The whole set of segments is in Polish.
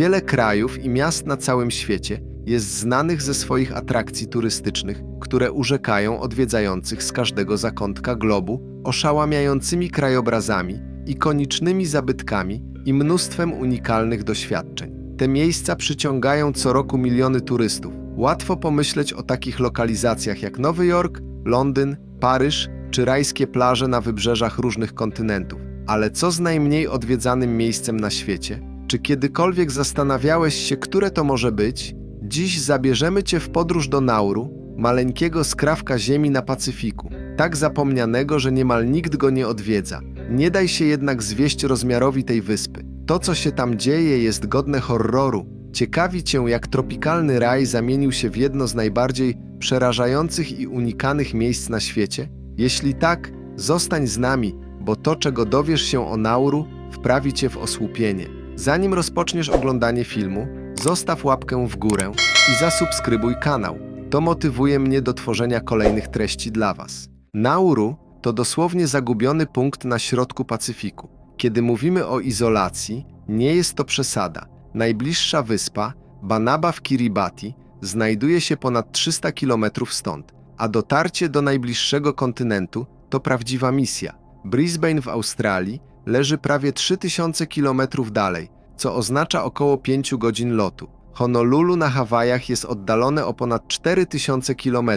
Wiele krajów i miast na całym świecie jest znanych ze swoich atrakcji turystycznych, które urzekają odwiedzających z każdego zakątka globu oszałamiającymi krajobrazami, ikonicznymi zabytkami i mnóstwem unikalnych doświadczeń. Te miejsca przyciągają co roku miliony turystów. Łatwo pomyśleć o takich lokalizacjach jak Nowy Jork, Londyn, Paryż czy rajskie plaże na wybrzeżach różnych kontynentów. Ale co z najmniej odwiedzanym miejscem na świecie? Czy kiedykolwiek zastanawiałeś się, które to może być? Dziś zabierzemy Cię w podróż do Nauru, maleńkiego skrawka ziemi na Pacyfiku, tak zapomnianego, że niemal nikt go nie odwiedza. Nie daj się jednak zwieść rozmiarowi tej wyspy. To, co się tam dzieje, jest godne horroru. Ciekawi Cię, jak tropikalny raj zamienił się w jedno z najbardziej przerażających i unikanych miejsc na świecie? Jeśli tak, zostań z nami, bo to, czego dowiesz się o Nauru, wprawi Cię w osłupienie. Zanim rozpoczniesz oglądanie filmu, zostaw łapkę w górę i zasubskrybuj kanał. To motywuje mnie do tworzenia kolejnych treści dla Was. Nauru to dosłownie zagubiony punkt na środku Pacyfiku. Kiedy mówimy o izolacji, nie jest to przesada. Najbliższa wyspa, Banaba w Kiribati, znajduje się ponad 300 km stąd, a dotarcie do najbliższego kontynentu to prawdziwa misja. Brisbane w Australii leży prawie 3000 km dalej, co oznacza około 5 godzin lotu. Honolulu na Hawajach jest oddalone o ponad 4000 km,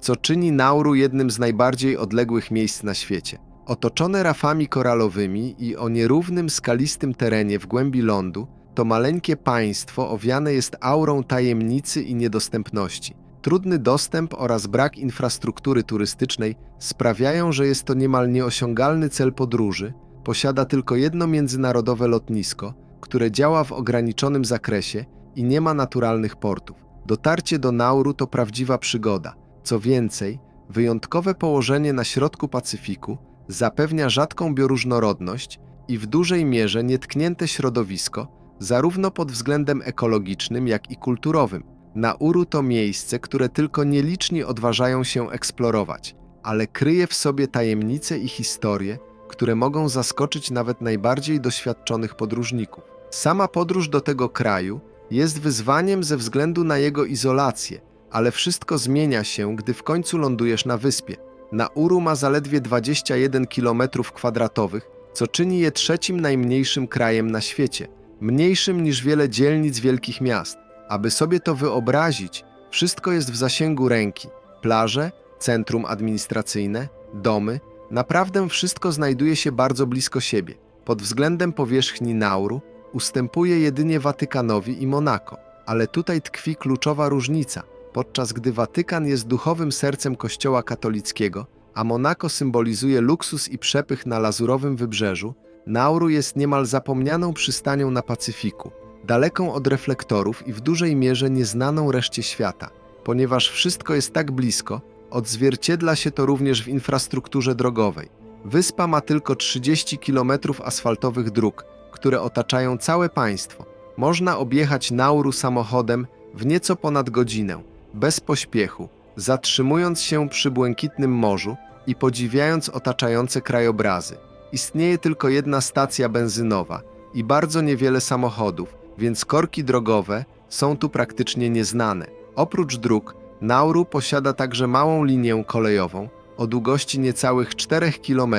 co czyni Nauru jednym z najbardziej odległych miejsc na świecie. Otoczone rafami koralowymi i o nierównym, skalistym terenie w głębi lądu, to maleńkie państwo owiane jest aurą tajemnicy i niedostępności. Trudny dostęp oraz brak infrastruktury turystycznej sprawiają, że jest to niemal nieosiągalny cel podróży. Posiada tylko jedno międzynarodowe lotnisko, które działa w ograniczonym zakresie i nie ma naturalnych portów. Dotarcie do Nauru to prawdziwa przygoda. Co więcej, wyjątkowe położenie na środku Pacyfiku zapewnia rzadką bioróżnorodność i w dużej mierze nietknięte środowisko, zarówno pod względem ekologicznym, jak i kulturowym. Nauru to miejsce, które tylko nieliczni odważają się eksplorować, ale kryje w sobie tajemnice i historie, które mogą zaskoczyć nawet najbardziej doświadczonych podróżników. Sama podróż do tego kraju jest wyzwaniem ze względu na jego izolację, ale wszystko zmienia się, gdy w końcu lądujesz na wyspie. Nauru ma zaledwie 21 km2, co czyni je trzecim najmniejszym krajem na świecie, mniejszym niż wiele dzielnic wielkich miast. Aby sobie to wyobrazić, wszystko jest w zasięgu ręki. Plaże, centrum administracyjne, domy, naprawdę wszystko znajduje się bardzo blisko siebie. Pod względem powierzchni Nauru ustępuje jedynie Watykanowi i Monako, ale tutaj tkwi kluczowa różnica. Podczas gdy Watykan jest duchowym sercem Kościoła katolickiego, a Monako symbolizuje luksus i przepych na lazurowym wybrzeżu, Nauru jest niemal zapomnianą przystanią na Pacyfiku, daleką od reflektorów i w dużej mierze nieznaną reszcie świata. Ponieważ wszystko jest tak blisko, odzwierciedla się to również w infrastrukturze drogowej. Wyspa ma tylko 30 km asfaltowych dróg, które otaczają całe państwo. Można objechać Nauru samochodem w nieco ponad godzinę, bez pośpiechu, zatrzymując się przy błękitnym morzu i podziwiając otaczające krajobrazy. Istnieje tylko jedna stacja benzynowa i bardzo niewiele samochodów, więc korki drogowe są tu praktycznie nieznane. Oprócz dróg, Nauru posiada także małą linię kolejową o długości niecałych 4 km,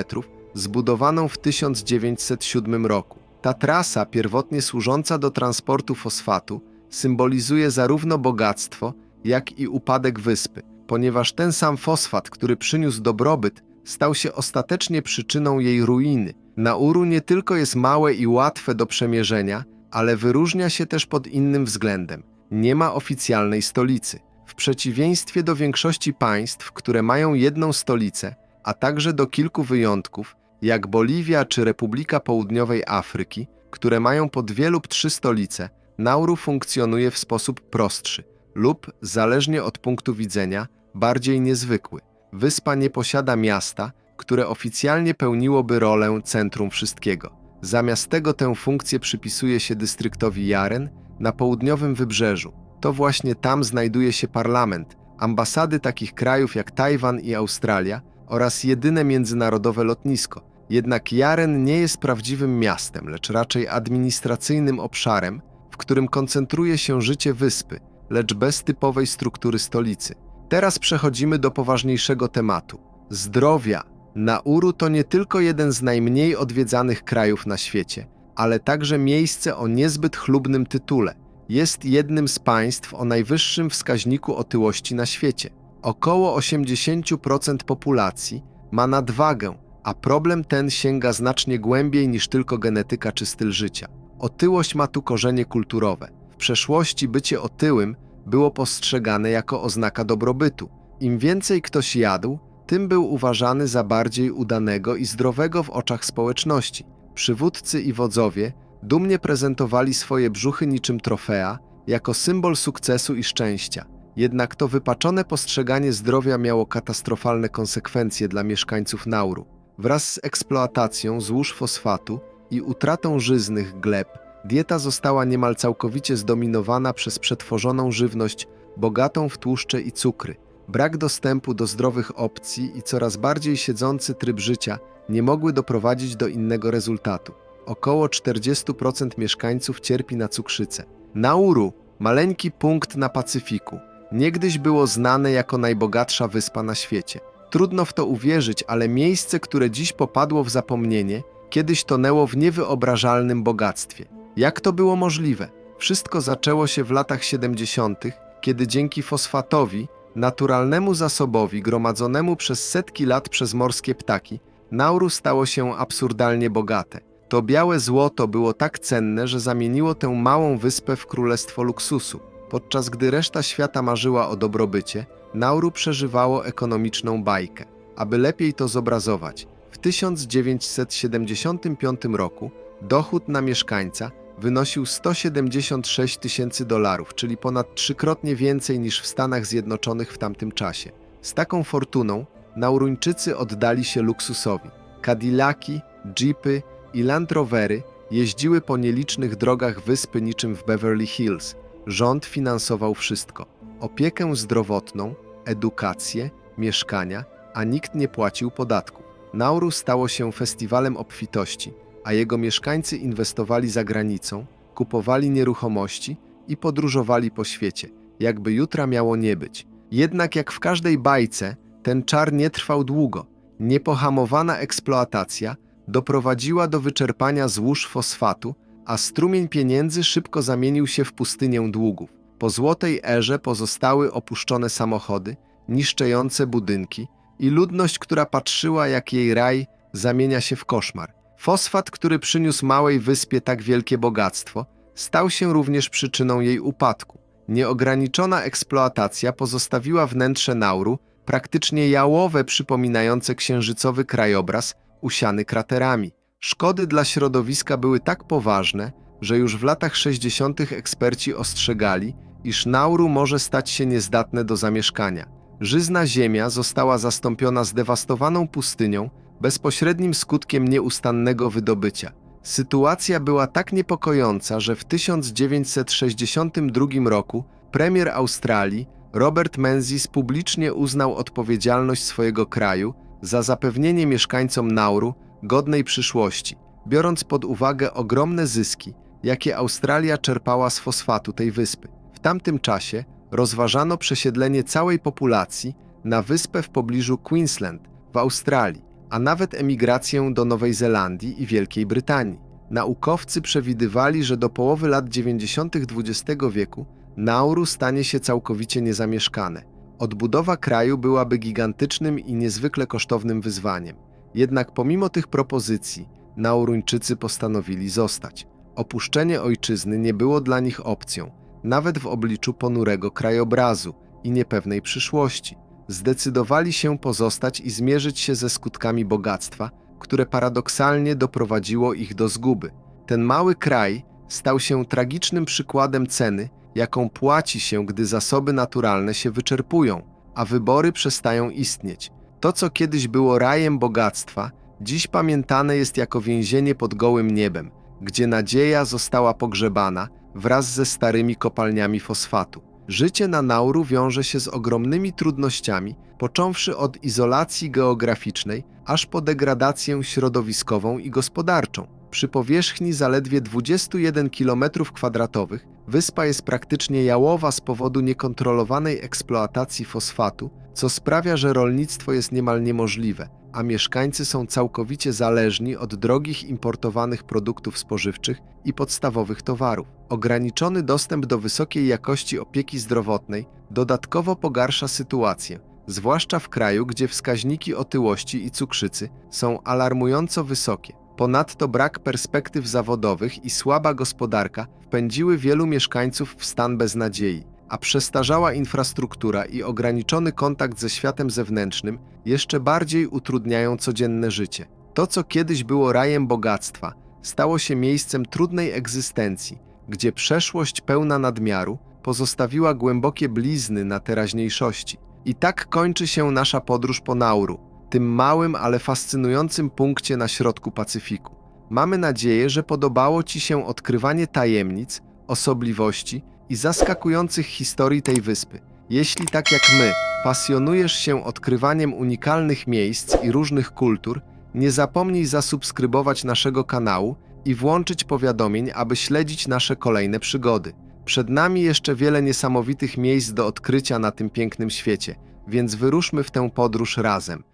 zbudowaną w 1907 roku. Ta trasa, pierwotnie służąca do transportu fosfatu, symbolizuje zarówno bogactwo, jak i upadek wyspy, ponieważ ten sam fosfat, który przyniósł dobrobyt, stał się ostatecznie przyczyną jej ruiny. Nauru nie tylko jest małe i łatwe do przemierzenia, ale wyróżnia się też pod innym względem. Nie ma oficjalnej stolicy. W przeciwieństwie do większości państw, które mają jedną stolicę, a także do kilku wyjątków, jak Boliwia czy Republika Południowej Afryki, które mają po dwie lub trzy stolice, Nauru funkcjonuje w sposób prostszy lub, zależnie od punktu widzenia, bardziej niezwykły. Wyspa nie posiada miasta, które oficjalnie pełniłoby rolę centrum wszystkiego. Zamiast tego tę funkcję przypisuje się dystryktowi Jaren na południowym wybrzeżu. To właśnie tam znajduje się parlament, ambasady takich krajów jak Tajwan i Australia oraz jedyne międzynarodowe lotnisko. Jednak Jaren nie jest prawdziwym miastem, lecz raczej administracyjnym obszarem, w którym koncentruje się życie wyspy, lecz bez typowej struktury stolicy. Teraz przechodzimy do poważniejszego tematu zdrowia. Nauru to nie tylko jeden z najmniej odwiedzanych krajów na świecie, ale także miejsce o niezbyt chlubnym tytule. Jest jednym z państw o najwyższym wskaźniku otyłości na świecie. Około 80% populacji ma nadwagę, a problem ten sięga znacznie głębiej niż tylko genetyka czy styl życia. Otyłość ma tu korzenie kulturowe. W przeszłości bycie otyłym było postrzegane jako oznaka dobrobytu. Im więcej ktoś jadł, tym był uważany za bardziej udanego i zdrowego w oczach społeczności. Przywódcy i wodzowie dumnie prezentowali swoje brzuchy niczym trofea, jako symbol sukcesu i szczęścia. Jednak to wypaczone postrzeganie zdrowia miało katastrofalne konsekwencje dla mieszkańców Nauru. Wraz z eksploatacją złóż fosfatu i utratą żyznych gleb, dieta została niemal całkowicie zdominowana przez przetworzoną żywność bogatą w tłuszcze i cukry. Brak dostępu do zdrowych opcji i coraz bardziej siedzący tryb życia nie mogły doprowadzić do innego rezultatu. Około 40% mieszkańców cierpi na cukrzycę. Nauru, maleńki punkt na Pacyfiku, niegdyś było znane jako najbogatsza wyspa na świecie. Trudno w to uwierzyć, ale miejsce, które dziś popadło w zapomnienie, kiedyś tonęło w niewyobrażalnym bogactwie. Jak to było możliwe? Wszystko zaczęło się w latach 70., kiedy dzięki fosfatowi, naturalnemu zasobowi gromadzonemu przez setki lat przez morskie ptaki, Nauru stało się absurdalnie bogate. To białe złoto było tak cenne, że zamieniło tę małą wyspę w królestwo luksusu. Podczas gdy reszta świata marzyła o dobrobycie, Nauru przeżywało ekonomiczną bajkę. Aby lepiej to zobrazować, w 1975 roku dochód na mieszkańca wynosił 176 tysięcy dolarów, czyli ponad trzykrotnie więcej niż w Stanach Zjednoczonych w tamtym czasie. Z taką fortuną Nauruńczycy oddali się luksusowi. Cadillaki, jeepy i Land Rovery jeździły po nielicznych drogach wyspy niczym w Beverly Hills. Rząd finansował wszystko: opiekę zdrowotną, edukację, mieszkania, a nikt nie płacił podatku. Nauru stało się festiwalem obfitości, a jego mieszkańcy inwestowali za granicą, kupowali nieruchomości i podróżowali po świecie, jakby jutra miało nie być. Jednak jak w każdej bajce, ten czar nie trwał długo. Niepohamowana eksploatacja doprowadziła do wyczerpania złóż fosfatu, a strumień pieniędzy szybko zamienił się w pustynię długów. Po złotej erze pozostały opuszczone samochody, niszczejące budynki i ludność, która patrzyła, jak jej raj zamienia się w koszmar. Fosfat, który przyniósł małej wyspie tak wielkie bogactwo, stał się również przyczyną jej upadku. Nieograniczona eksploatacja pozostawiła wnętrze Nauru praktycznie jałowe, przypominające księżycowy krajobraz, usiany kraterami. Szkody dla środowiska były tak poważne, że już w latach 60. eksperci ostrzegali, iż Nauru może stać się niezdatne do zamieszkania. Żyzna ziemia została zastąpiona zdewastowaną pustynią, bezpośrednim skutkiem nieustannego wydobycia. Sytuacja była tak niepokojąca, że w 1962 roku premier Australii Robert Menzies publicznie uznał odpowiedzialność swojego kraju za zapewnienie mieszkańcom Nauru godnej przyszłości, biorąc pod uwagę ogromne zyski, jakie Australia czerpała z fosfatu tej wyspy. W tamtym czasie rozważano przesiedlenie całej populacji na wyspę w pobliżu Queensland w Australii, a nawet emigrację do Nowej Zelandii i Wielkiej Brytanii. Naukowcy przewidywali, że do połowy lat 90. XX wieku Nauru stanie się całkowicie niezamieszkane. Odbudowa kraju byłaby gigantycznym i niezwykle kosztownym wyzwaniem. Jednak pomimo tych propozycji, Nauruńczycy postanowili zostać. Opuszczenie ojczyzny nie było dla nich opcją, nawet w obliczu ponurego krajobrazu i niepewnej przyszłości. Zdecydowali się pozostać i zmierzyć się ze skutkami bogactwa, które paradoksalnie doprowadziło ich do zguby. Ten mały kraj stał się tragicznym przykładem ceny, jaką płaci się, gdy zasoby naturalne się wyczerpują, a wybory przestają istnieć. To, co kiedyś było rajem bogactwa, dziś pamiętane jest jako więzienie pod gołym niebem, gdzie nadzieja została pogrzebana wraz ze starymi kopalniami fosfatu. Życie na Nauru wiąże się z ogromnymi trudnościami, począwszy od izolacji geograficznej, aż po degradację środowiskową i gospodarczą. Przy powierzchni zaledwie 21 km2 Wyspa jest praktycznie jałowa z powodu niekontrolowanej eksploatacji fosfatu, co sprawia, że rolnictwo jest niemal niemożliwe, a mieszkańcy są całkowicie zależni od drogich importowanych produktów spożywczych i podstawowych towarów. Ograniczony dostęp do wysokiej jakości opieki zdrowotnej dodatkowo pogarsza sytuację, zwłaszcza w kraju, gdzie wskaźniki otyłości i cukrzycy są alarmująco wysokie. Ponadto brak perspektyw zawodowych i słaba gospodarka wpędziły wielu mieszkańców w stan beznadziei, a przestarzała infrastruktura i ograniczony kontakt ze światem zewnętrznym jeszcze bardziej utrudniają codzienne życie. To, co kiedyś było rajem bogactwa, stało się miejscem trudnej egzystencji, gdzie przeszłość pełna nadmiaru pozostawiła głębokie blizny na teraźniejszości. I tak kończy się nasza podróż po Nauru, tym małym, ale fascynującym punkcie na środku Pacyfiku. Mamy nadzieję, że podobało Ci się odkrywanie tajemnic, osobliwości i zaskakujących historii tej wyspy. Jeśli tak jak my pasjonujesz się odkrywaniem unikalnych miejsc i różnych kultur, nie zapomnij zasubskrybować naszego kanału i włączyć powiadomień, aby śledzić nasze kolejne przygody. Przed nami jeszcze wiele niesamowitych miejsc do odkrycia na tym pięknym świecie, więc wyruszmy w tę podróż razem.